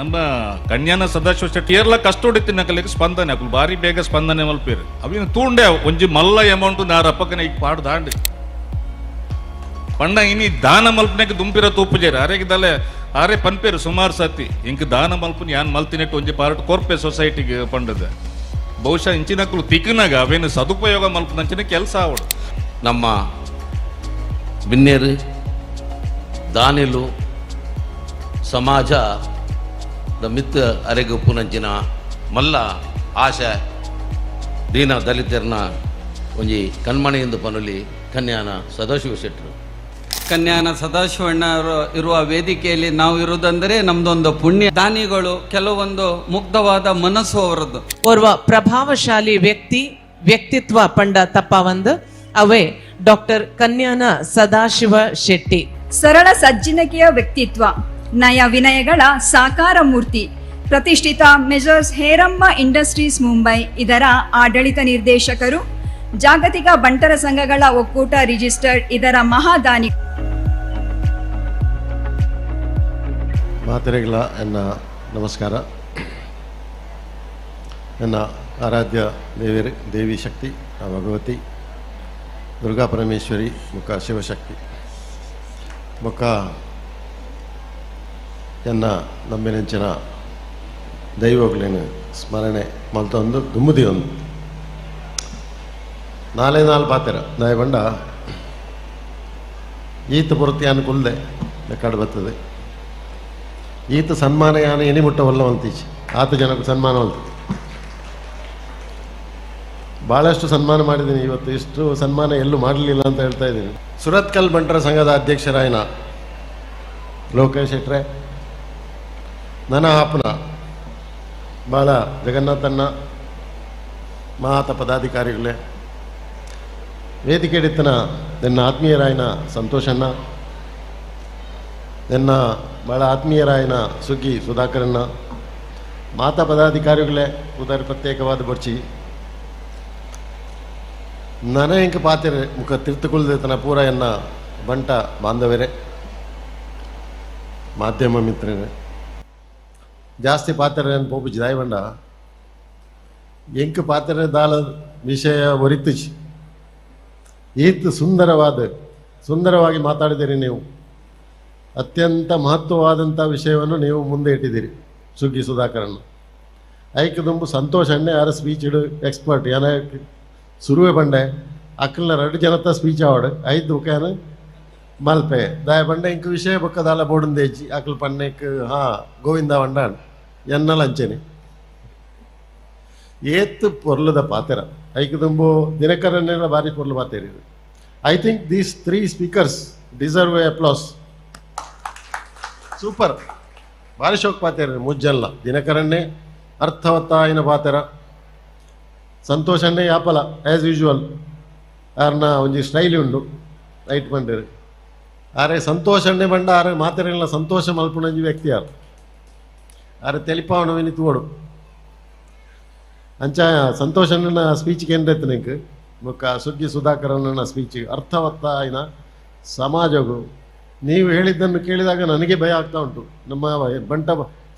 ನಮ್ಮ ಕನ್ಯಾನ ಸದಾಶಿವ ಶೆಟ್ಟಿ ಏರ್ಲ ಕಷ್ಟ ಹೊಡಿತಿ ಕಲಿಗೆ ಸ್ಪಂದನೆ, ಅಕುಲು ಬಾರಿ ಬೇಗ ಸ್ಪಂದನೆ ಮಲ್ಪೇರು. ಅವಿನ ತೂಂಡೆ, ಒಂಜಿ ಮಲ್ಲ ಅಮೌಂಟ್ ನಾರ ಅಪ್ಪಕನ ಈಗ ಪಾಡು ದಾಂಡಿ. ಪಂಡ ಇನಿ ದಾನ ಮಲ್ಪನೆಗೆ ದುಂಪಿರ ತೂಪುಜೇರಿ ಅರೆಗಿದಲೆ ಅರೆ ಪನ್ಪೇರು ಸುಮಾರು ಸತಿ. ಇಂಕ ದಾನ ಮಲ್ಪನ ಯಾನ್ ಮಲ್ತಿನೆಟ್ಟು ಒಂಜಿ ಪಾರ್ಟ್ ಕೊರ್ಪೆ ಸೊಸೈಟಿಗೆ ಪಂಡದ. ಬಹುಶಃ ಇಂಚಿನಕ್ಕಲು ತಿಕ್ಕನಾಗ ಅವೇನು ಸದುಪಯೋಗ ಮಲ್ಪನಂಚಿನ ಕೆಲಸ ಅವಳು ನಮ್ಮ ಬಿನ್ನೇರು ದಾನಿಲು, ಸಮಾಜ ದ ಮಿತ್ ಅರೆಗುಪ್ಪುನಂಚಿನ ಮಲ್ಲ ಆಶ ದೀನ ದಲಿತರನ ಒಂಜಿ ಕಣ್ಮಣಿಯಿಂದ ಪನುಲಿ ಕನ್ಯಾನ ಸದಾಶಿವ ಶೆಟ್ಟರು. ಕನ್ಯಾನ ಸದಾಶಿವಣ್ಣ ಅವರು ಇರುವ ವೇದಿಕೆಯಲ್ಲಿ ನಾವು ಇರುವುದಂದರೆ ನಮ್ದೊಂದು ಪುಣ್ಯ. ದಾನಿಗಳು ಕೆಲವೊಂದು ಮುಗ್ಧವಾದ ಮನಸ್ಸು ಅವರದ್ದು. ಓರ್ವ ಪ್ರಭಾವಶಾಲಿ ವ್ಯಕ್ತಿ ವ್ಯಕ್ತಿತ್ವ ಪಂಡ ತಪ್ಪ ಒಂದು ಅವೇ ಡಾಕ್ಟರ್ ಕನ್ಯಾನ ಸದಾಶಿವ ಶೆಟ್ಟಿ. ಸರಳ ಸಜ್ಜನಿಕೆಯ ವ್ಯಕ್ತಿತ್ವ. ನಯ ವಿನಯಗಳ ಸಾಕಾರ ಮೂರ್ತಿ. ಪ್ರತಿಷ್ಠಿತ ಮೆಜರ್ಸ್ ಹೇರಮ್ಮ ಇಂಡಸ್ಟ್ರೀಸ್ ಮುಂಬೈ. ಇದರ ಆಡಳಿತ ನಿರ್ದೇಶಕರು, ಜಾಗತಿಕ ಬಂಟರ ಸಂಘಗಳ ಒಕ್ಕೂಟ ರಿಜಿಸ್ಟರ್ಡ್ ಇದರ ಮಹಾದಾನಿ. ಮಾತರೆಗಳ ನಮಸ್ಕಾರ. ನನ್ನ ಆರಾಧ್ಯ ದೇವಿ ದೇವಿ ಶಕ್ತಿ ಭಗವತಿ, ದುರ್ಗಾ ಪರಮೇಶ್ವರಿ, ಮುಖ ಶಿವಶಕ್ತಿ. ಮುಖ ಎನ್ನ ನಂಬಿನೆಂಚಿನ ದೈವಗಳೇನು ಸ್ಮರಣೆ ಮಲ್ತೊಂದು ದುಮ್ಮದಿ ಒಂದು. ನಾಳೆ ನಾಲ್ ಪಾತೆರ ನಾಯಿ ಬಂಡ ಈತ ಪೂರ್ತಿ ಅನುಕೂಲದೆ ಕಡು ಬರ್ತದೆ. ಈತ ಸನ್ಮಾನ ಯಾನ ಎನಿ ಮುಟ್ಟವಲ್ಲ ಆತ ಜನಕ್ಕೆ ಸನ್ಮಾನ ಹೊಲ್ತದೆ ಭಾಳಷ್ಟು ಸನ್ಮಾನ ಮಾಡಿದ್ದೀನಿ ಇವತ್ತು. ಇಷ್ಟು ಸನ್ಮಾನ ಎಲ್ಲೂ ಮಾಡಲಿಲ್ಲ ಅಂತ ಹೇಳ್ತಾ ಇದ್ದೀನಿ. ಸುರತ್ಕಲ್ ಬಂಟರ ಸಂಘದ ಅಧ್ಯಕ್ಷರಾಯನ ಲೋಕೇಶ್ ಶೆಟ್ರೆ ನನ್ನ ಆಪ್ನ ಭಾಳ ಜಗನ್ನಾಥನ್ನ ಮಹಾತ ಪದಾಧಿಕಾರಿಗಳೇ ವೇದಿಕೆ ಹಿಡಿತನ ನನ್ನ ಆತ್ಮೀಯರಾಯನ ಸಂತೋಷಣ್ಣ, ನನ್ನ ಬಹಳ ಆತ್ಮೀಯರಾಯನ ಸುಗ್ಗಿ ಸುಧಾಕರನ್ನ ಮಾತಾ ಪದಾಧಿಕಾರಿಗಳೇ, ಉದಾರಿ ಪ್ರತ್ಯೇಕವಾದ ಬರ್ಚಿ. ನನ ಇಂಕ ಪಾತ್ರೆ ಮುಖ ತಿರ್ತುಕೊಳ್ದತನ ಪೂರ ಎನ್ನ ಬಂಟ ಬಾಂಧವರೇ, ಮಾಧ್ಯಮ ಮಿತ್ರರೇ. ಜಾಸ್ತಿ ಪಾತ್ರ ಪೋಪು ಜಿದಾಯ್ ಎಂಕು ಪಾತ್ರ ದಾಲ ವಿಷಯ ಒರಿತು ಈತ್ ಸುಂದರವಾದ, ಸುಂದರವಾಗಿ ಮಾತಾಡಿದಿರಿ ನೀವು. ಅತ್ಯಂತ ಮಹತ್ವವಾದಂಥ ವಿಷಯವನ್ನು ನೀವು ಮುಂದೆ ಇಟ್ಟಿದ್ದೀರಿ, ಸುಗ್ಗಿ ಸುಧಾಕರನ್ನು. ಐಕ್ ದುಂಬು ಸಂತೋಷ ಅಣ್ಣೆ, ಯಾರ ಸ್ಪೀಚ್ ಇಡು ಎಕ್ಸ್ಪರ್ಟ್ ಏನ, ಸುರುವೆ ಬಂಡೆ ಅಕ್ಕಲ್ನ ಎರಡು ಜನತ ಸ್ಪೀಚ್ ಆವಡು ಐದು ಬುಕ್ಯಾನ ಮಲ್ಪೆ ದಾಯ ಬಂಡೆ ಇಂಕ ವಿಷಯ ಬೊಕ್ಕ ದಾಲ ಅಕಲ್ ಪನ್ನೆಕ್ ಹಾ ಗೋವಿಂದ ವಂಡಾಣ್ ಎನ್ನ ಲಂಚನೆ ಏತ್ ಪೊರ್ಲದ ಪಾತೆರ ಐಕ್ ದುಂಬು ದಿನಕರನ್ನೆಲ್ಲ ಭಾರಿ ಪೊರ್ಲು ಪಾತೇರಿ I think these three speakers deserve a applause super ಭಾರಿ ಶೋಕ್ ಪಾತೇರ ಮುಜ್ಜಲ್ಲ ದಿನಕರನ್ನೇ ಅರ್ಥವತ್ತಾಯಿನ ಪಾತೆರ ಸಂತೋಷನ್ನೇ ಯಾಪಲ ಆ್ಯಸ್ ಯೂಶುವಲ್ ಅವ್ರನ್ನ ಒಂಜಿ ಸ್ಟೈಲ್ ಉಂಡು ಲೈಟ್ ಬಂದಿರು ಆರೆ ಸಂತೋಷಣ್ಣೆ ಬಂಡ ಆರೆ ಮಾತೆರೆಲ್ಲ ಸಂತೋಷ ಮಲ್ಪುಣಂಜಿ ವ್ಯಕ್ತಿ ಯಾರು? ಆರೆ ತೆಲಿಪಾವಣ ತೋಡು ಅಂಚ ಸಂತೋಷನ ಸ್ಪೀಚ್ ಏನ್ರೈತೆ ನಿಂಗೆ? ಮುಖ ಸುಗ್ಗಿ ಸುಧಾಕರನ ಸ್ಪೀಚ್ ಅರ್ಥವತ್ತಾಯಿನ ಸಮಾಜವು ನೀವು ಹೇಳಿದ್ದನ್ನು ಕೇಳಿದಾಗ ನನಗೆ ಭಯ ಆಗ್ತಾ ಉಂಟು. ನಮ್ಮ ಬಂಟ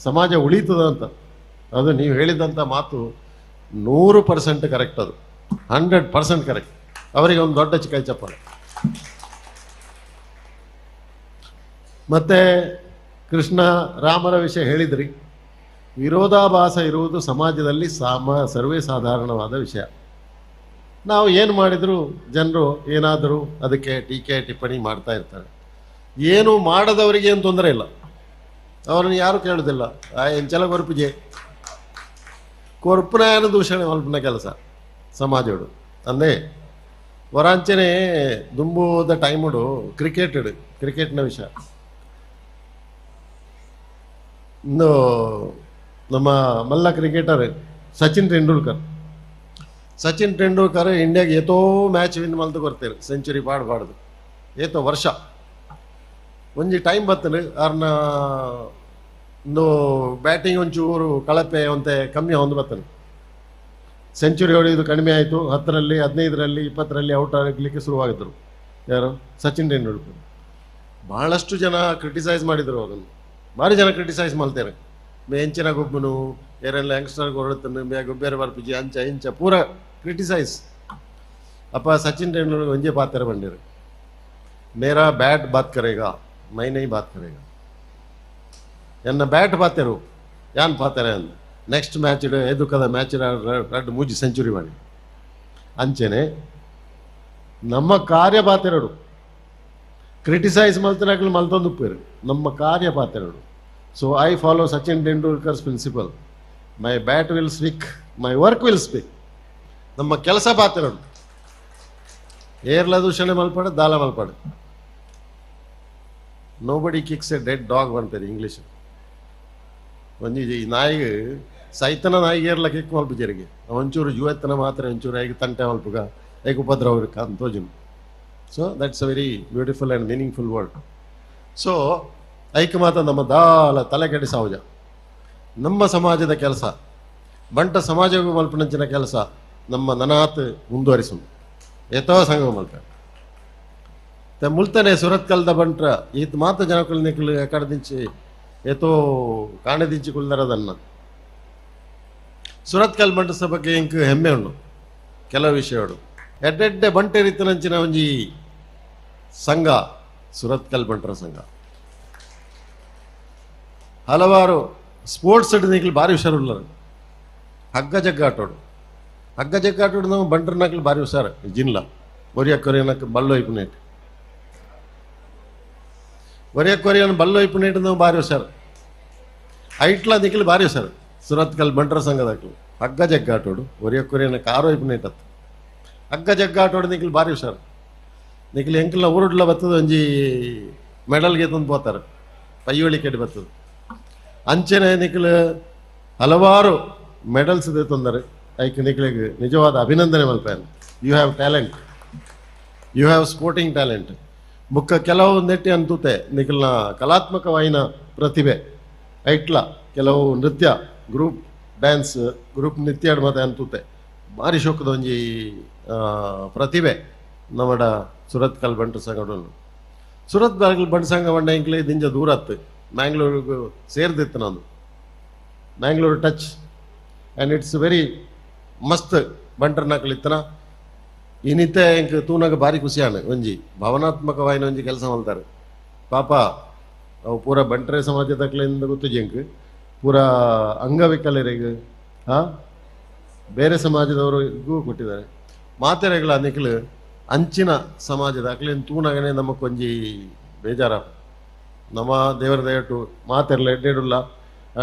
ಸಮಾಜ ಉಳೀತದ ಅಂತ. ಅದು ನೀವು ಹೇಳಿದಂಥ ಮಾತು ನೂರು ಪರ್ಸೆಂಟ್ ಕರೆಕ್ಟ್ ಅದು. ಹಂಡ್ರೆಡ್ ಪರ್ಸೆಂಟ್ ಕರೆಕ್ಟ್ ಅವರಿಗೆ ಒಂದು ದೊಡ್ಡ ಚಿಕ್ಕ ಚಪ್ಪಲ ಮತ್ತೆ ಕೃಷ್ಣ ರಾಮರ ವಿಷಯ ಹೇಳಿದ್ರಿ. ವಿರೋಧಾಭಾಸ ಇರುವುದು ಸಮಾಜದಲ್ಲಿ ಸಾಮ, ಸರ್ವೇ ಸಾಧಾರಣವಾದ ವಿಷಯ. ನಾವು ಏನು ಮಾಡಿದರೂ ಜನರು ಏನಾದರೂ ಅದಕ್ಕೆ ಟೀಕೆ, ಟಿಪ್ಪಣಿ ಮಾಡ್ತಾ ಇರ್ತಾರೆ. ಏನು ಮಾಡದವರಿಗೆ ಏನು ತೊಂದರೆ ಇಲ್ಲ. ಅವರನ್ನು ಯಾರು ಕೇಳೋದಿಲ್ಲ. ಎಂಚಲ ಕೊರಪಿಗೆ ಕೊರ್ಪುನಾಯನ ದೂಷಣೆ ಮಲ್ಪನ ಕೆಲಸ ಸಮಾಜಡು. ಅಂದೇ, ವರಾಂಚನೆ ದುಂಬುದ ಟೈಮುಡು ಕ್ರಿಕೆಟ್ ಕ್ರಿಕೆಟ್ನ ವಿಷಯ. ಇನ್ನು ನಮ್ಮ ಮಲ್ಲ ಕ್ರಿಕೆಟರ್ ಸಚಿನ್ ತೆಂಡೂಲ್ಕರ್. ಸಚಿನ್ ತೆಂಡೂಲ್ಕರ್ ಇಂಡಿಯಾಗೆ ಏತೋ ಮ್ಯಾಚ್ ವಿನ್ ಮಲ್ತು ಕೊಡ್ತಾರೆ ಸೆಂಚುರಿ ಮಾಡಬಾರ್ದು ಏತೋ ವರ್ಷ. ಒಂಜಿ ಟೈಮ್ ಬರ್ತದೆ ಅವ್ರನ್ನ ಇನ್ನು ಬ್ಯಾಟಿಂಗ್ ಒಂಚೂರು ಕಳಪೆ ಒಂತೆ ಕಮ್ಮಿ ಒಂದು ಬರ್ತಾನೆ ಸೆಂಚುರಿ ಹೊಡೆಯೋದು ಕಡಿಮೆ ಆಯಿತು, ಹತ್ತರಲ್ಲಿ, ಹದಿನೈದರಲ್ಲಿ, ಇಪ್ಪತ್ತರಲ್ಲಿ ಔಟ್ ಆಗಲಿಕ್ಕೆ ಶುರುವಾಗಿದ್ದರು ಯಾರು? ಸಚಿನ್ ತೆಂಡೂಲ್ಕರ್. ಭಾಳಷ್ಟು ಜನ ಕ್ರಿಟಿಸೈಸ್ ಮಾಡಿದರು ಅದನ್ನು. ಭಾರಿ ಜನ ಕ್ರಿಟಿಸೈಸ್ ಮಾಡ್ತಾರೆ. ಮೇ ಹೆಂಚಿನ ಗೊಬ್ಬನು, ಏರೆಲ್ಲ ಯಂಗ್ಸ್ಟರ್ ಹೊರಡ್ತಾನೆ ಮೇ ಗೊಬ್ಬರ ಬರ್ಪಿಜಿ ಅಂಚ, ಇಂಚ, ಪೂರ ಕ್ರಿಟಿಸೈಸ್ ಅಪ್ಪ ಸಚಿನ್ ತೆಂಡೂಲ್ಕರ್ ಒಂಜೇ ಪಾತ್ರ ಬಂದಿರು. ಮೇರಾ ಬ್ಯಾಟ್ ಬಾತ್ ಕರೆಗಾ, ಮೈ ಬಾತ್ ಕರೆಗಾ. ಎನ್ನ ಬ್ಯಾಟ್ ಪಾತೆರು ಯಾನ್ ಪಾತಾರೆ ಅಂದ. ನೆಕ್ಸ್ಟ್ ಮ್ಯಾಚ್ ಎದುಕದ ಮ್ಯಾಚ್ ರಡ್ ಮೂಜಿ ಸೆಂಚುರಿ ಮಾಡಿ ಅಂಚೆನೆ, ನಮ್ಮ ಕಾರ್ಯ ಪಾತೆರಡು ಕ್ರಿಟಿಸೈಸ್ ಮಲ್ತನಾಗ್ಲು ಮಲ್ತೊಂದು ಉಪ್ಪೇರು ನಮ್ಮ ಕಾರ್ಯ ಪಾತೆರಡು so I follow Sachin Tendulkar's principle my bat will speak my work will speak ನಮ್ಮ ಕೆಲಸ ಪಾತೆರಡು ಏರ್ಲ ದೂಷಣೆ ಮಲ್ಪಾಡು, ದಾಲ ಮಲ್ಪಡ. Nobody kicks a dead dog ಅಂತಾರೆ ಇಂಗ್ಲೀಷ್ ಒಂಜಿ ಈ ನಾಯಿಗೆ, ಸೈತನ ನಾಯಿಗೆ ಏರ್ಲ ಕಿಕ್ ಮಲ್ಪಜರಿಗೆ ಒಂಚೂರು ಜುವೆತ್ತನ ಮಾತ್ರ ಒಂಚೂರು ಹೇಗೆ ತಂಟೆ ಮಲ್ಪಗ ಹೇಗೆ ಉಪದ್ರವ ಅಂತೋಜುನು so that's a very beautiful and meaningful word so ಐಕಮಾತ ನಮ್ಮ ದಾಲ ತಲೆಕೆಡಿ ಸಾವುಜ ನಮ್ಮ ಸಮಾಜದ ಕೆಲಸ, ಬಂಟ ಸಮಾಜ ಮಲ್ಪನಂಚಿನ ಕೆಲಸ, ನಮ್ಮ ನನಾತ್ ಮುಂದುವರಿಸು ಎತೋ ಸಂಘ ಮಲ್ಪ. ತೆ ಮುಲ್ತನೆ ಸುರತ್ ಕಲ್ದ ಬಂಟ್ರ, ಈತ್ ಮಾತ ಜನಕುಲ್ ನಿಕ್ಲು ಎಕಡದಿಂಚಿ ಎತೋ ಕಾಣದಿಂಚಿ ಕುಲ್ದರದನ್ನ. ಸುರತ್ ಕಲ್ ಬಂಟಸ ಬಗ್ಗೆ ಇಂಕ್ ಹೆಮ್ಮೆ ಉಂಡು ಕೆಲವು ವಿಷಯಗಳು ಎಡ್ಡೆಡ್ಡೆ ಬಂಟೆ ರೀತಿನಂಚಿನ ಒಂಜಿ ಸಂಘ ಸುರತ್ ಕಲ್ ಬಂಟರ ಸಂಘ ಹಲವಾರು ಸ್ಪೋರ್ಟ್ಸ್ ನಿಕ್ಲು ಭಾರಿ ಹುಷಾರುಳ್ಳರು ಹಗ್ಗ ಜಗ್ಗಾಟೋಡು ಹಗ್ಗ ಜಗ್ಗಾಟೋಡು ನಾವು ಬಂಟರ್ ನಕ್ಲು ಭಾರಿ ಹುಷಾರು ಜಿನ್ಲ ಒರಿಯ ಕೊರಿಯನಕ್ ಬಲ್ಲು ಐಪುನೇಟ್ ಒರಿಯ ಕೊರಿಯನ್ ಬಲ್ಲು ಐಪುನೇಟ್ ನಾವು ಭಾರಿ ಹುಷಾರು ಐಟ್ಲ ನಿಕ್ಲು ಭಾರಿ ಹುಷಾರು ಸುರತ್ ಕಲ್ ಬಂಟರ ಸಂಘದಕ್ಲು ಹಗ್ಗ ಜಗ್ಗಾಟೋಡು ಒರಿಯ ಕೊರಿಯನ ಕಾರು ಐಪುನೇಟ್ ಅತ್ತು ಹಗ್ಗ ನಿಖಿಲ್ ಭಾರಿ ಹುಷಾರು. ನಿಖಿಲ್ ಎಂಕಲ್ನ ಊರುಡ್ಲ ಬತ್ತದ ಒಂಜಿ ಮೆಡಲ್ಗೆ ತಂದು ಪೋತಾರೆ ಪೈಯೊಳಿ ಕೆಟ್ಟು ಬತ್ತದ ಅಂಚೆನೆ ನಿಖಿಲ್ ಹಲವಾರು ಮೆಡಲ್ಸ್ ಇದೆ ತೊಂದರೆ. ಐಕ್ ನಿಜವಾದ ಅಭಿನಂದನೆ ಮಲ್ಪೇನು. You have talent you have sporting talent ಮುಖ ಕೆಲವು ನೆಟ್ಟಿ ಅಂತೂತೆ ನಿಖಿಲ್ನ ಕಲಾತ್ಮಕವಾಯಿನ ಪ್ರತಿಭೆ. ಐಟ್ಲ ಕೆಲವು ನೃತ್ಯ ಗ್ರೂಪ್ ಡ್ಯಾನ್ಸ್ ಗ್ರೂಪ್ ನೃತ್ಯ ಮತ್ತೆ ಅಂತೂತೆ. ಭಾರಿ ಶೋಕದ ಒಂಜಿ ಪ್ರತಿಭೆ ಬಂಟು സുരത് എങ്കിൽ ಸಂಘ ಬಂಡ മാംഗ്ലൂർക്ക് ದಿಂಜ ದೂರ ಹತ್ತು ಮ್ಯಾಂಗ್ಳೂರಿಗೂ ಸೇರ್ದಿತ್ತು ನಾನು Mangalore touch. And it's very ಮಸ್ತ್ ಬಂಟರ್ ನಕ್ಲಿತ್ತನ ಇನ್ನಿತ್ತೆ ಇಂಕ ತೂನಾಗ ಭಾರಿ ಖುಷಿಯಾನ ಒಂಜಿ. ಭಾವನಾತ್ಮಕವಾಯಿನ ಒಂಜಿ ಕೆಲಸ ಮಲ್ತಾರೆ. ಪಾಪ, ಅವು ಪೂರ ಬಂಟರೆ ಸಮಾಜದಕ್ಲಿಂದ ಗೊತ್ತು ಜಂಕ್ ಪೂರ ಅಂಗವಿಕಲರಿಗೆ ಹಾ ಬೇರೆ ಸಮಾಜದವರಿಗೂ ಕೊಟ್ಟಿದ್ದಾರೆ. ಮಾತೆರೆಗಳ ನಿಖಲು ಅಂಚಿನ ಸಮಾಜದ ತೂಣಗನೆ ತೂನಗನೆ ಕೊಂಜಿ ಬೇಜಾರ ನಮ್ಮ ದೇವರ ದಯಟು ಮಾತೆರ್ಲ ಎಡ್ಡೆಡುಲ್ಲ.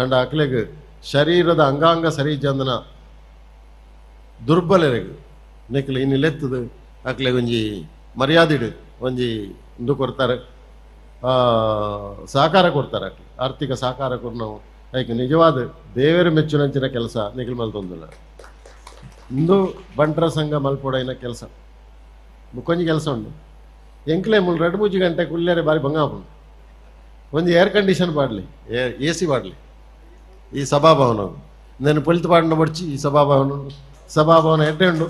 ಅಂಡ್ ಅಕ್ಲೆಗ್ ಶರೀರದ ಅಂಗಾಂಗ ಸರಿ ದುರ್ಬಲರೆಗ್. ದುರ್ಬಲರಿಗೆ ನಿಖಲು ಲೆತ್ತದ ಅಕ್ಲೆಗ್ ಒಂಜಿ ಮರ್ಯಾದಿಡು, ಒಂಜಿ ಇಂದು ಕೊಡ್ತಾರೆ. ಸಹಕಾರ ಕೊಡ್ತಾರೆ ಅಕ್ಲೆ. ಆರ್ಥಿಕ ಸಹಕಾರ ಕೊಟ್ಟು ನಾವು ನಿಜವಾದ ದೇವರ ಮೆಚ್ಚುನಂಚಿನ ಕೆಲಸ ನಿಖಲ್ ಮಲ್ತೊಂದಿಲ್ಲ ಇಂದು ಬಂಟ್ರ ಸಂಘ ಮಲ್ಪೊಡೈನ ಕೆಲಸ ಮುಕ್ಕೊಂಜಿ ಕೆಲಸ ಉಂಡು ಎಂಕ್ಲೆ ಮುಲ್ ಎರಡು ಮೂಜಿ ಗಂಟೆ ಕುಲ್ಲೇರೆ ಬಾರಿ ಬಂಗಾಪು ಒಂದು ಏರ್ ಕಂಡೀಷನ್ ಪಾಡ್ಲಿ ಎ ಸಿ ಪಾಡ್ಲಿ ಈ ಸಭಾಭವನ నేను పొలితి పాడిన పడిచి ఈ సభాభవనం సభాభవన ఎడ్డే ఉండు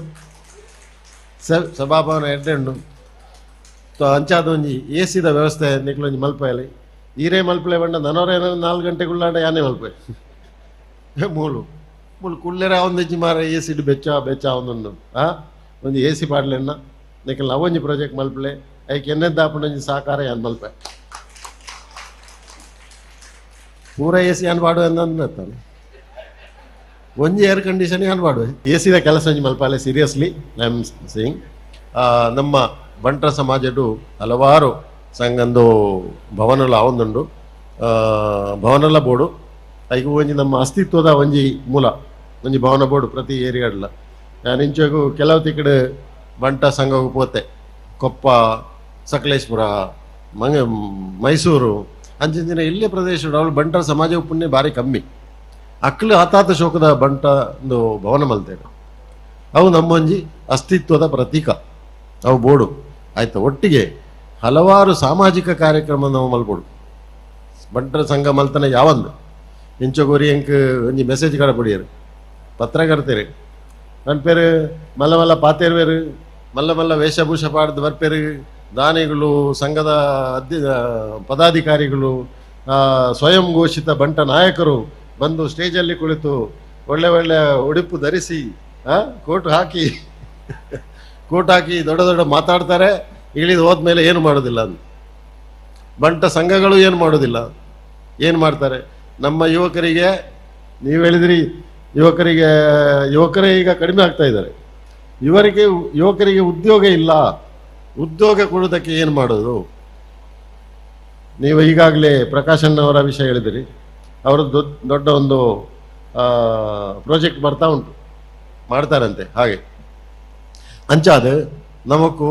ಸ- ಸಭಾಭವನ ಎಡ್ಡೆ ಉಂಡು ತೊ ಅಂಚಾದ ಒಂಜಿ ಎ ಸಿದ ವ್ಯವಸ್ಥೆ ನಿಕ್ಲೊಂಜಿ ಮಲ್ಪೆಯಲ್ಲಿ ಈರೇ ಮಲ್ಪಲೆ ಬಂಡ ನನವರೇನೋ ನಾಲ್ಕು ಗಂಟೆಗುಳ್ಳಾಂಡ ಯಾನೇ ಮಲ್ಪೆ ಮೂಲು ಇಂಚು ಮಾರ ಎ ಸಿಡ್ ಬೆಚ್ಚ ಬೆಚ್ಚ ಒಂದೊಂದು ಆ ಒಂದು ಎ ಸಿ ಪಾಡ್ಲೆನ್ನ ನಿಖಲ್ ಲವಂಜಿ ಪ್ರಾಜೆಕ್ಟ್ ಮಲ್ಪಲೆ ಐಕ್ ಎನ್ನೆ ಆಪುಂಡೊಂಜಿ ಸಹಕಾರ ಏನು ಮಲ್ಪೆ ಪೂರ ಎ ಸಿ ಅನ್ಬಾಡು ಅಂತಾನೆ ಒಂಜಿ ಏರ್ ಕಂಡೀಷನ್ ಅನ್ಬಾಡು ಎ ಸಿದ ಕೆಲಸ ಒಂಜಿ ಮಲ್ಪಾಲೆ ಸೀರಿಯಸ್ಲಿ ಐ ಆಮ್ ಸೇಯಿಂಗ್ ನಮ್ಮ ಬಂಟ್ರ ಸಮಾಜಡು ಹಲವಾರು ಸಂಗಂದು ಭವನಲ ಆವೊಂದುಂಡು ಆ, ಭವನಲ ಬೋಡು ಐಕ್ ಒಂಜಿ ನಮ್ಮ ಅಸ್ತಿತ್ವದ ಒಂಜಿ ಮೂಲ ಒಂಜಿ ಭವನ ಬೋರ್ಡ್ ಪ್ರತಿ ಏರಿಯಾಡ್ಲ ನಾನು ಇಂಚೆಗೂ ಕೆಲವು ತಿಕ್ಕಡು ಬಂಟ ಸಂಘ ಪೋತೆ ಕೊಪ್ಪ, ಸಕಲೇಶ್ಪುರ, ಮಂಗ, ಮೈಸೂರು, ಅಂಚಿನ ಇಲ್ಲೇ ಪ್ರದೇಶ ಅವಳು ಬಂಟರ ಸಮಾಜ ಪುಣ್ಯ ಭಾರಿ ಕಮ್ಮಿ. ಅಕ್ಲು ಹತಾತ ಶೋಕದ ಬಂಟ ಒಂದು ಭವನ ಮಲ್ತೇವೆ ಅವು ನಮ್ಮೊಂಜಿ ಅಸ್ತಿತ್ವದ ಪ್ರತೀಕ. ಅವು ಬೋಡು ಆಯ್ತು, ಒಟ್ಟಿಗೆ ಹಲವಾರು ಸಾಮಾಜಿಕ ಕಾರ್ಯಕ್ರಮ ನಾವು ಮಲ್ಬೋಡು ಬಂಟರ ಸಂಘ ಮಲ್ತನ ಯಾವಂದು? ಇಂಚಗೋರಿ ಎಂಕ್ ಒಂಜಿ ಮೆಸೇಜ್ ಕಡ ಪಡಿಯರು ಪತ್ರಕರ್ತೆರು. ನನ್ನ ಪೇರು ಮಲ್ಲ ಮಲ್ಲ ಪಾತೇರ್ವೇರು, ಮಲ್ಲ ಮಲ್ಲ ವೇಷಭೂಷ ಪಾಡ್ದು ಬರ್ಪೇರು, ದಾನಿಗಳು, ಸಂಘದ ಅಧ್ಯ ಪದಾಧಿಕಾರಿಗಳು ಸ್ವಯಂ ಘೋಷಿತ ಬಂಟ ನಾಯಕರು ಬಂದು ಸ್ಟೇಜಲ್ಲಿ ಕುಳಿತು ಒಳ್ಳೆ ಒಳ್ಳೆ ಉಡುಪು ಧರಿಸಿ ಕೋಟ್ ಹಾಕಿ ಕೋಟ್ ಹಾಕಿ ದೊಡ್ಡ ದೊಡ್ಡ ಮಾತಾಡ್ತಾರೆ, ಇಳಿದು ಹೋದ್ಮೇಲೆ ಏನು ಮಾಡೋದಿಲ್ಲ ಅಂತ ಬಂಟ ಸಂಘಗಳು ಏನು ಮಾಡೋದಿಲ್ಲ. ಏನು ಮಾಡ್ತಾರೆ? ನಮ್ಮ ಯುವಕರಿಗೆ ನೀವು ಹೇಳಿದ್ರಿ ಯುವಕರಿಗೆ, ಯುವಕರೇ ಈಗ ಕಡಿಮೆ ಆಗ್ತಾ ಇದ್ದಾರೆ. ಇವರಿಗೆ, ಯುವಕರಿಗೆ ಉದ್ಯೋಗ ಇಲ್ಲ. ಉದ್ಯೋಗ ಕೊಡೋದಕ್ಕೆ ಏನು ಮಾಡೋದು? ನೀವು ಈಗಾಗಲೇ ಪ್ರಕಾಶನ್ ಅವರ ವಿಷಯ ಹೇಳಿದಿರಿ. ಅವರು ದೊಡ್ಡ ಒಂದು ಪ್ರಾಜೆಕ್ಟ್ ಬರ್ತಾ ಉಂಟು. ಮಾಡ್ತಾರಂತೆ, ಹಾಗೆ. ಅಂಚಾದ ನಮಕ್ಕೂ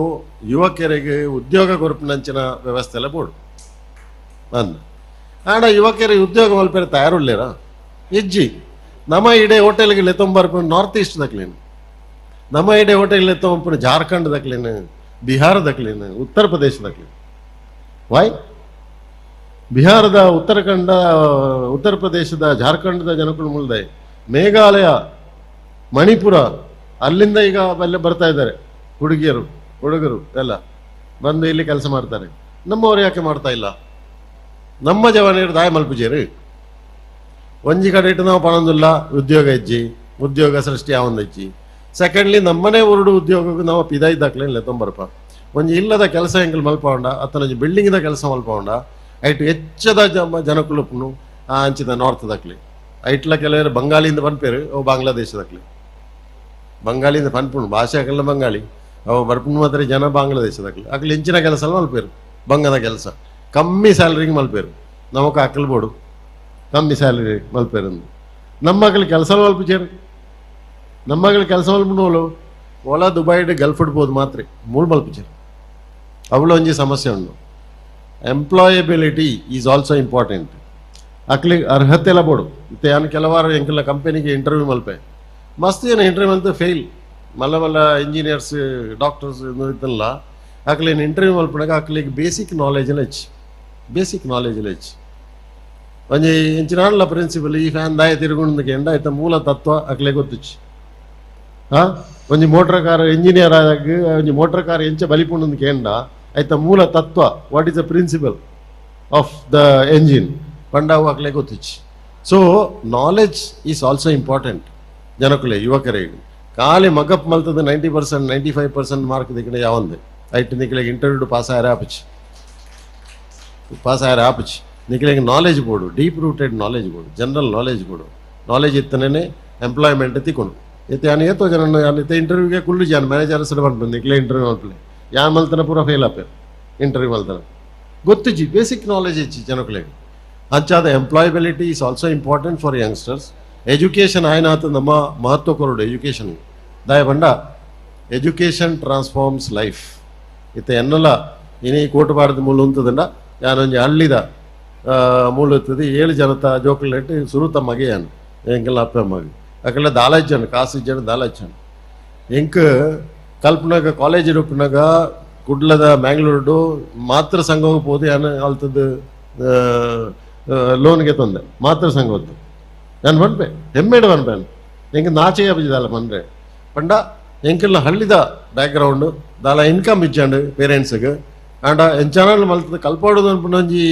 ಯುವಕರಿಗೆ ಉದ್ಯೋಗ ಕೊರಪಿನಂಚಿನ ವ್ಯವಸ್ಥೆ ಎಲ್ಲ ಬೋಡು ಅಂದ. ಆಡ ಯುವಕರಿಗೆ ಉದ್ಯೋಗ ಮಲ್ಪೇರೆ ತಯಾರುಳ್ಳೇರ? ಇಜ್ಜಿ ನಮ್ಮ ಇಡೇ ಹೋಟೆಲ್ಗೆ ಲೆತ್ತೊಂಬರ್ಪು ನಾರ್ತ್ ಈಸ್ಟ್ ದಕ್ಲೇನು ನಮ್ಮ ಇಡೇ ಹೋಟೆಲ್ ಲೆತ್ತೊಂಬರ್ಪು ಜಾರ್ಖಂಡ್ ದಕ್ಲೇನು ಬಿಹಾರ ದಕ್ಲೇನು ಉತ್ತರ ಪ್ರದೇಶ ದಕ್ಲೇನು ವಾಯ್ ಬಿಹಾರದ ಉತ್ತರಾಖಂಡ ಉತ್ತರ ಪ್ರದೇಶದ ಜಾರ್ಖಂಡದ ಜನಗಳು ಮುಳ್ದೆ ಮೇಘಾಲಯ, ಮಣಿಪುರ, ಅಲ್ಲಿಂದ ಈಗ ಅಲ್ಲೇ ಬರ್ತಾ ಇದ್ದಾರೆ ಹುಡುಗಿಯರು, ಹುಡುಗರು ಎಲ್ಲ. ಬಂದು ಇಲ್ಲಿ ಕೆಲಸ ಮಾಡ್ತಾರೆ. ನಮ್ಮವರು ಯಾಕೆ ಮಾಡ್ತಾ ಇಲ್ಲ? ನಮ್ಮ ಜವಾನಿಯರು ದಾಯ ಮಲ್ಪುಜೇರು ಒಂಜಿ ಕಡೆ ಇಟ್ಟು ನಾವು ಪಣಂದಿಲ್ಲ ಉದ್ಯೋಗ ಇಜ್ಜಿ, ಉದ್ಯೋಗ ಸೃಷ್ಟಿ ಆವಂದ ಇಜ್ಜಿ ಸೆಕೆಂಡ್ಲಿ ನಮ್ಮನೆ ಉರುಡು ಉದ್ಯೋಗಕ್ಕೆ ನಾವು ಪಿದ ಇದ್ದಾಕ್ಲೆ ಇಲ್ಲ, ತೊಂಬರಪ್ಪ. ಒಂಜಿ ಇಲ್ಲದ ಕೆಲಸ ಎಂಕಲ್ ಮಲ್ಪಾವಂಡ ಅತ್ತನ ಬಿಲ್ಡಿಂಗ್ದ ಕೆಲಸ ಮಲ್ಪೌಂಡ ಐಟ್ ಹೆಚ್ಚದ ಜಮ, ಜನಕುಲುಪ್ನು ಅಂಚಿದ ನಾರ್ತ್ ದಕ್ಲಿ. ಐಟ್ಲ ಕೆಲವರು ಬಂಗಾಳಿಯಿಂದ ಪನ್ಪೇರು, ಅವು ಬಾಂಗ್ಲಾದೇಶದಕ್ಲಿ. ಬಂಗಾಳಿಯಿಂದ ಪನ್ಪುಣು, ಭಾಷೆ ಹಾಕಲ್ಲ ಬಂಗಾಳಿ. ಅವು ಬರ್ಪುಣು ಮಾತ್ರ ಜನ ಬಾಂಗ್ಲಾದೇಶದಕ್ಲಿ. ಅಕ್ಲಿ ಹೆಂಚಿನ ಕೆಲಸ ಮಲ್ಪೇರು, ಬಂಗದ ಕೆಲಸ. ಕಮ್ಮಿ ಸ್ಯಾಲ್ರಿಗೆ ಮಲ್ಪೇರು. ನಮಗೆ ಹಾಕಲ್ಬೋಡು ಕಮ್ಮಿ ಸ್ಯಾಲರಿ ಮಲ್ಪೇರು ಅಂದು ನಮ್ಮ ಮಗಳು ಕೆಲಸ ಮಲ್ಪಿಚೇರು ನಮ್ಮ ಮಗಳು ಕೆಲಸ ಮಲ್ಪುಣೋಲು ಒಳ ದುಬೈಡ್ ಗಲ್ಫ್ ಇಡ್ಬೋದು ಮಾತ್ರ ಮೂಳು ಮಲ್ಪಿಚೇರು ಅವಳು ಒಂಜಿ ಸಮಸ್ಯೆ ಉಂಡು ಎಂಪ್ಲಾಯಬಿಲಿಟಿ ಈಸ್ ಆಲ್ಸೋ ಇಂಪಾರ್ಟೆಂಟ್ ಅಕ್ಲಿ ಅರ್ಹತೆ ಎಲ್ಲ ಬೋಡು ಮತ್ತೆ ಯಾನು ಕೆಲವಾರು ಎಂಕೆಲ್ಲ ಕಂಪನಿಗೆ ಇಂಟರ್ವ್ಯೂ ಮಲ್ಪೆ ಮಸ್ತ್ ಏನು ಇಂಟರ್ವ್ಯೂ ಮಲ್ತು ಫೇಲ್ ಮಲ್ಲ ಮಲ್ಲ ಇಂಜಿನಿಯರ್ಸ್ ಡಾಕ್ಟರ್ಸ್ ಇದ್ದಲ್ಲ ಅಕ್ಲೇನು ಇಂಟರ್ವ್ಯೂ ಮಲ್ಪನಾಗ ಅಕ್ಲಿಗೆ ಬೇಸಿಕ್ ನಾಲೆಜ್ ಎಲ್ಲ ಹೆಚ್ಚು ಬೇಸಿಕ್ ನಾಲೆಜ್ ಎಲ್ಲ ಹೆಚ್ಚು ಒಂಜಿ ಇಂಚಿನಾಡ್ಲ ಪ್ರಿನ್ಸಿಪಲ್ ಈ ಫ್ಯಾನ್ ದಾಯ ತಿರುಗುಂದಕ್ಕೆ ಎಂಡ ಆಯ್ತ ಮೂಲ ತತ್ವ ಅಕ್ಲೆ ಗೊತ್ತಿಚ್ಚು ಹಾ ಒಂಜಿ ಮೋಟ್ರ್ ಕಾರ್ ಇಂಜಿನಿಯರ್ ಆದಾಗ ಒಂಜಿ ಮೋಟ್ರ್ ಕಾರ್ ಎಂಚ ಬಲಿಪುಂಡು ಕೇಂಡ ಆಯ್ತ ಮೂಲ ತತ್ವ what is the principle of the engine ಪಂಡಾವು ಅಕ್ಲೆ ಗೊತ್ತಿಚ್ಚು so knowledge is also important ಜನಕುಲೆ ಯುವಕರಿಗೆ ಖಾಲಿ ಮಗಪ್ ಮಲ್ತದ ninety percent ninety five percent mark ದಿಕ್ಕನೆ ಯಾವಂದೆ ಐಟ್ ನಿಕ್ಲೆಗೆ ಇಂಟರ್ವ್ಯೂ ಪಾಸ್ ಆಯ್ರ ಆಪಚ್ಚು ಪಾಸ್ ಆಯ್ರ ಆಪಚ್ಚು ನಿಕ್ಲೆಗೆ ನಾಲೇಜ್ ಬೋಡು ಡೀಪ್ ರೂಟೆಡ್ ನಾಲೆಜ್ ಬೋಡು ಜನರಲ್ ನಾಲೆಜ್ ಬೋಡು ನಾಲೆಜ್ ಇತ್ತನೇ ಎಂಪ್ಲಾಯ್ಮೆಂಟ್ ತಿಕ್ಕೊಂಡು. ಇತ್ತೆ ಯಾನು ಏತೋ ಜನ ಇತ್ತೆ ಇಂಟರ್ವ್ಯೂಗೆ ಕುಳ್ಳು ಜನ ಮ್ಯಾನೇಜರ್ ಸಡ ಬಂದು ನಿಕ್ಲೆ ಇಂಟರ್ವ್ಯೂ ಮಲ್ಪಲೆ ಯಾನ್ ಮಲ್ತನ ಪೂರ ಫೇಲ್ ಆಪೇರು ಇಂಟರ್ವ್ಯೂ ಮಲ್ತನ ಗೊತ್ತಿಜ್ಜಿ ಬೇಸಿಕ್ ನಾಲೆಜ್ ಇಚ್ಚಿ ಜನಗಳಿಗೆ. ಅಂಚಾದ employability is also important for youngsters education ಆಯ್ನ ಆತ ನಮ್ಮ ಮಹತ್ವ ಕೊರೋಡು ಎಜುಕೇಷನ್ ದಾಯ ಬಂಡ ಎಜುಕೇಷನ್ ಟ್ರಾನ್ಸ್ಫಾರ್ಮ್ಸ್ ಲೈಫ್ ಇತ್ತೆ ಎನ್ನಲ ಇನಿ ಕೋಟಬಾರದ ಮೂಲ ಉಂತದಂಡ ಯಾನೊಂಜಿ ಹಳ್ಳಿದ ಮೂಲತ್ತದೆ, ಏಳು ಜನತ ಜೋಕುಲೆಟ್ ಸುರುತ ಮಗೆಯನ್ ಎಂಕಲ್ ಅಪ್ಪ ಮಗ. ಅಕ್ಕೆಲ್ಲ ದಾಲಾಜನ್ ಕಾಸು ಜನ ದಾಲಾಜನ್ ಎಂಕ್ ಕಲ್ಪನಾಗ, ಕಾಲೇಜ್ ರೂಪನಾಗ, ಕುಡ್ಲದ ಮ್ಯಾಂಗ್ಳೂರ್ಡು ಮಾತೃ ಸಂಘ ಹೋಗ್ಬೋದು ಏನು ಅಲ್ತದ್ದು ಲೋನ್ಗೆ ತಂದೆ, ಮಾತೃ ಸಂಘ ಹೊತ್ತು ನಾನು ಬಂದ್ಬೆ ಹೆಮ್ಮೆಡ್ ಬಂದ್ಬೆ ಹೆಂಗೆ ನಾಚೆಗೆ ಬಿದ್ದಲ್ಲ ಬಂದ್ರೆ ಪಂಡ, ಎಂಕೆಲ್ಲ ಹಳ್ಳಿದ ಬ್ಯಾಕ್ಗ್ರೌಂಡು ದಾಲ ಇನ್ಕಮ್ ಇಜ್ಜಂಡು ಪೇರೆಂಟ್ಸ್ಗೆ ಆ್ಯಂಡ್ ಎಂಚಾನಲ್ uh, ಮಲ್ತದ ಕಲ್ಪೋಡು ಅನ್ಪುನೊಂಜಿ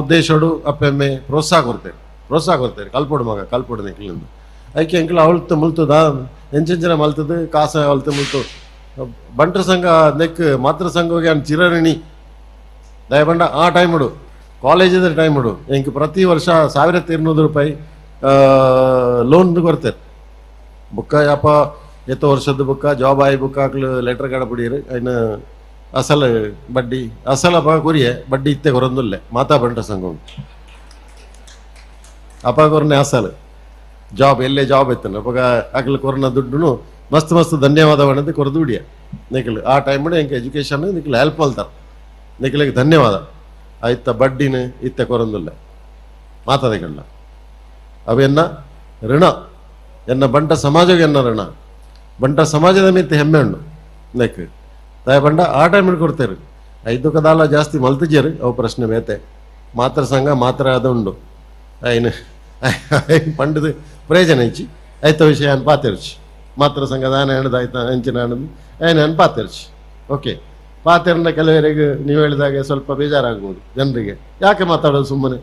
ಉದ್ದೇಶಡು ಅಪ್ಪೆಮ್ಮೆ ಪ್ರೋತ್ಸಾಹ ಕೊಡ್ತೇನೆ. ಪ್ರೋತ್ಸಾಹ ಕೊಡ್ತೇನೆ. ಕಲ್ಪೋಡು ಮಗ, ಕಲ್ಪೋಡು ನೆಕ್ಲಿಂದು ಐಕೆ ಅಂಕಲ್ ಅವಳ್ತು ಮುಲ್ತದ, ಎಂಚಿನ ಮಲ್ತದ, ಕಾಸ ಅವಳ್ತು ಮುಲ್ತು. ಬಂಟ್ರ ಸಂಘ ನೆಕ್ ಮಾತ್ರ ಸಂಘವಾಗಿ ಅನ್ ಚಿರಣಿ ದಯಬಂಡ, ಆ ರ ಟೈಮ್ ಉಡು. ಎಂಕ್ ಪ್ರತಿ ವರ್ಷ ಸಾವಿರದ ಇರುನೂರು ರೂಪಾಯಿ ಲೋನ್ ಕೊಡ್ತೇನೆ. ಬುಕ್ಕ ಯಾಪ ಎತ್ತ ವರ್ಷದ ಬುಕ್ಕ ಜಾಬ್ ಆಯ್ ಬುಕ್ಕ ಹಾಕ್ಲು ಲೆಟರ್ ಕಡಬಿಡೀರಿ ಅಯ್ನ ಅಸಲ ಬಡ್ಡಿ, ಅಸಲ ಅಪ್ಪ ಕೊರಿಯೆ ಬಡ್ಡಿ ಇತ್ತೆ ಕೊರೊಂದುಲ್ಲೆ. ಮಾತಾ ಬಂಟ ಸಂಘ ಅಪ್ಪ ಕೊರನೆ ಅಸಲು. ಜಾಬ್, ಎಲ್ಲೇ ಜಾಬ್ ಇತ್ತನ ಅಪ್ಪಾಗ ಹಾಕ್ಲು ಕೊರನ ದುಡ್ಡು ಮಸ್ತ್ ಮಸ್ತ್ ಧನ್ಯವಾದವನ್ನದು ಕೊರದು ಉಡಿಯ. ನಿಖಲ್, ಆ ಟೈಮ್ ಎಂಕ ಎಜುಕೇಶನ್ ನಿಖಲ್ ಹೆಲ್ಪ್ ಅಲ್ತಾರ. ನಿಖಲಿಗೆ ಧನ್ಯವಾದ. ಆಯ್ತ ಬಡ್ಡಿನ ಇತ್ತೆ ಕೊರೊಂದುಲ್ಲೆ. ಮಾತಾದಿಗಳ್ಳ ಅವೆನ್ನ ಋಣ. ಎನ್ನ ಬಂಟ ಸಮಾಜಗೆ ಎನ್ನ ಋಣ? ಬಂಟ ಸಮಾಜದ ಮಿತ್ತೆ ಹೆಮ್ಮೆ ಉಂಡು ನೆಕ್ ದಯ ಬಂಡ ಆ ಟೈಮ್ ಕೊಡ್ತೇವೆ ಐದು ಕದಾಲ ಜಾಸ್ತಿ ಮಲ್ತಿಜೇರು ಅವು ಪ್ರಶ್ನೆ ಮೇತೆ. ಮಾತ್ರ ಸಂಘ ಮಾತ್ರ ಅದುಂಡು ಐನು ಪಂಡದು ಪ್ರಯೋಜನ ಇಂಚಿ ಐತ ವಿಷಯ ಅನ್ ಪಾತಿರ್ಚಿ. ಮಾತ್ರ ಸಂಘ ದಾನ ಹೆಣದ ಆಯ್ತ ಹೆಂಚಿನ ಹಣದ ಏನು ಅನ್ ಪಾತಿರ್ಚಿ. ಓಕೆ. ಪಾತೆರನ್ನ ಕೆಲವರಿಗೆ ನೀವು ಹೇಳಿದಾಗ ಸ್ವಲ್ಪ ಬೇಜಾರಾಗ್ಬೋದು ಜನರಿಗೆ. ಯಾಕೆ ಮಾತಾಡೋದು ಸುಮ್ಮನೆ?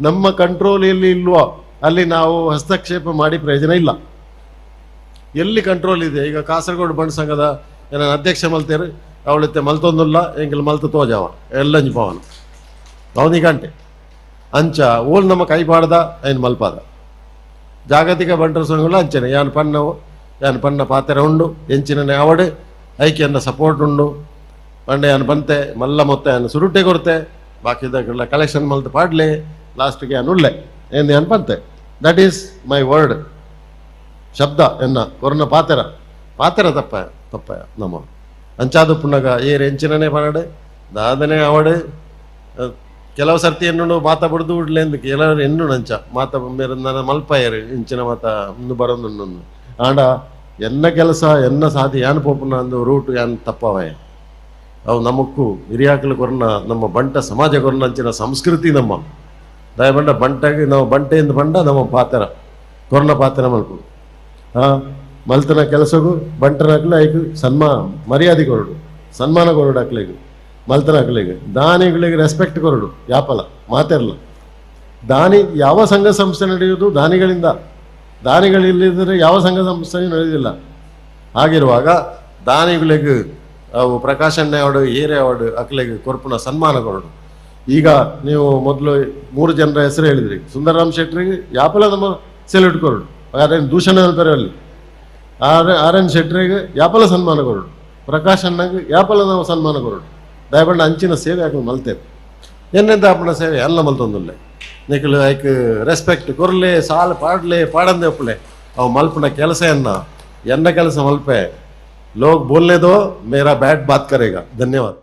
ನಮ್ಮ ಕಂಟ್ರೋಲ್ ಎಲ್ಲಿ ಇಲ್ವೋ? ಅಲ್ಲಿ ನಾವು ಹಸ್ತಕ್ಷೇಪ ಮಾಡಿ ಪ್ರಯೋಜನ ಇಲ್ಲ. ಎಲ್ಲಿ ಕಂಟ್ರೋಲ್ ಇದೆ? ಈಗ ಕಾಸರಗೋಡು ಬಣ್ಣ ಸಂಘದ ಏನ ಅಧ್ಯಕ್ಷ ಮಲ್ತೇರು ಅವಳಿತ್ತೆ ಮಲ್ತೊಂದುಲ್ಲ, ಎಂಗಿಲ್ ಮಲ್ತು ತೋಜಾವ. ಎಲ್ಲಂಜಿ ಪವನ. ಅವನಿಗಂಟೆ ಅಂಚ ಓಲ್ ನಮ್ಮ ಕೈ ಪಾಡ್ದ ಐನ್ ಮಲ್ಪಾದ. ಜಾಗತಿಕ ಬಂಟರ ಸಂಘಗಳು ಅಂಚನೆ. ಯಾನ್ ಪನ್ನವು, ಯಾನ್ ಪನ್ನ ಪಾತ್ರೆ ಉಂಡು ಎಂಚಿನನೆ ಅವಡು ಐಕ್ಯನ್ನ ಸಪೋರ್ಟ್ ಉಂಡು. ಪಂಡೆ ಯಾನ್ ಬಂತೆ, ಮಲ್ಲ ಮೊತ್ತ ಯಾನ್ ಸುರುಟೆ ಕೊಡ್ತೆ ಬಾಕಿದಾಗೆಲ್ಲ ಕಲೆಕ್ಷನ್ ಮಲ್ತು ಪಾಡ್ಲೆ ಲಾಸ್ಟ್ಗೆ ಯಾನ್ ಉಳ್ಳೆ. ಎಂದು ಯಾನ್ ಬಂತೆ ದಟ್ ಈಸ್ ಮೈ ವರ್ಡ್ ಶಬ್ದ ಎನ್ನ, ಕೊರನ ಪಾತ್ರ. ಪಾತ್ರ ತಪ್ಪ. ತಪ್ಪ ನಮ್ಮ. ಅಂಚಾದು ಪುಣ್ಣಗ ಏರ್ ಎಂಚಿನನೆ ಪನಡೆ ದಾದನೆ ಅವಡು ಕೆಲವು ಸರ್ತಿ ಎನ್ನು ಮಾತ ಬಿಡ್ದು ಬಿಡ್ಲೆ ಎಂದು ಕೆಲವರು ಎನ್ನು ನಂಚ ಮಾತ ಮೇರ ನನ್ನ ಇಂಚಿನ ಮಾತ ಮುಂದೆ ಬರೋದು ಆಂಡ, ಎನ್ನ ಕೆಲಸ, ಎನ್ನ ಸಾಧಿ, ಯಾನ್ ಪೋಪುನ ಅಂದು ರೂಟ್, ಯಾನ್ ತಪ್ಪವೇ. ಅವು ನಮಕ್ಕೂ ಹಿರಿಯಾಕಲು ಕೊರನ, ನಮ್ಮ ಬಂಟ ಸಮಾಜ ಕೊರನ ಅಂಚಿನ ಸಂಸ್ಕೃತಿ ನಮ್ಮ. ದಯಬಂಡ ಬಂಟಗೆ, ನಾವು ಬಂಟೆಯಿಂದ ಬಂಡ, ನಮ್ಮ ಪಾತ್ರ, ಕೊರನ ಪಾತ್ರ ಮಲ್ಪು ಹಾ ಮಲ್ತನ ಕೆಲಸಗೂ, ಬಂಟನ ಹಾಕ್ಲೆ ಆಯ್ಕೆ ಸನ್ಮಾ, ಮರ್ಯಾದೆ ಕೊರಡು. ಸನ್ಮಾನ ಕೊರಡು ಹಾಕ್ಲಿಗೆ ಮಲ್ತನ ಹಾಕ್ಲಿಗೆ ದಾನಿಗಳಿಗೆ ರೆಸ್ಪೆಕ್ಟ್ ಕೊರಡು, ಯಾಪಲ ಮಾತಿರಲ್ಲ ದಾನಿ ಯಾವ ಸಂಘ ಸಂಸ್ಥೆ ನಡೆಯುವುದು ದಾನಿಗಳಿಂದ. ದಾನಿಗಳಿಲ್ಲದಿದ್ದರೆ ಯಾವ ಸಂಘ ಸಂಸ್ಥೆ ನಡೆಯೋದಿಲ್ಲ ಆಗಿರುವಾಗ ದಾನಿಗಳಿಗೆ ಅವು ಪ್ರಕಾಶಣ್ಣ ಅವಾರ್ಡು ಏರೆ ಅವಾರ್ಡು ಅಕ್ಲೆಗೆ ಕೊರ್ಪುನ ಸನ್ಮಾನ ಕೊರಡು. ಈಗ ನೀವು ಮೊದಲು ಮೂರು ಜನರ ಹೆಸರು ಹೇಳಿದ್ರಿ. ಸುಂದರರಾಮ್ ಶೆಟ್ಟರಿಗೆ ಯಾಪಲ ನಮ್ಮ ಸೆಲ್ಯೂಟ್ ಕೊರಡು. ಯಾರೇನು ದೂಷಣ ಹೇಳ್ತಾರೆ ಅಲ್ಲಿ. ಆರ್ ಆರ್ ಎನ್ ಶೆಟ್ರಿಗೆ ಯಾಪಲ ಸನ್ಮಾನ ಕೊರಡು ಪ್ರಕಾಶ್ ಅಣ್ಣಗೆ ಯಾಪಲ ನಾವು ಸನ್ಮಾನ ಕೊರಡು ದಯಬಂಡ ಅಂಚಿನ ಸೇವೆ ಹಾಕಿ ಮಲ್ತೇವೆ. ಎನ್ನೆಂತ ಆಪಣ ಸೇವೆ? ಎಲ್ಲ ಮಲ್ತೊಂದುಲ್ಲೆ. ನಿಖಲು ಐಕ್ ರೆಸ್ಪೆಕ್ಟ್ ಕೊರ್ಲೆ, ಸಾಲ್ ಪಾಡ್ಲೆ, ಪಾಡಂದೆ ಒಪ್ಪಲೆ ಅವು ಮಲ್ಪನ ಕೆಲಸ ಎನ್ನ? ಎನ್ನ ಕೆಲಸ ಮಲ್ಪೆ? ಲೋಗ್ ಬೋಲ್ಲೆದೋ, ಮೇರಾ ಬ್ಯಾಟ್ ಬಾತ್ ಕರೆಗ ಧನ್ಯವಾದ.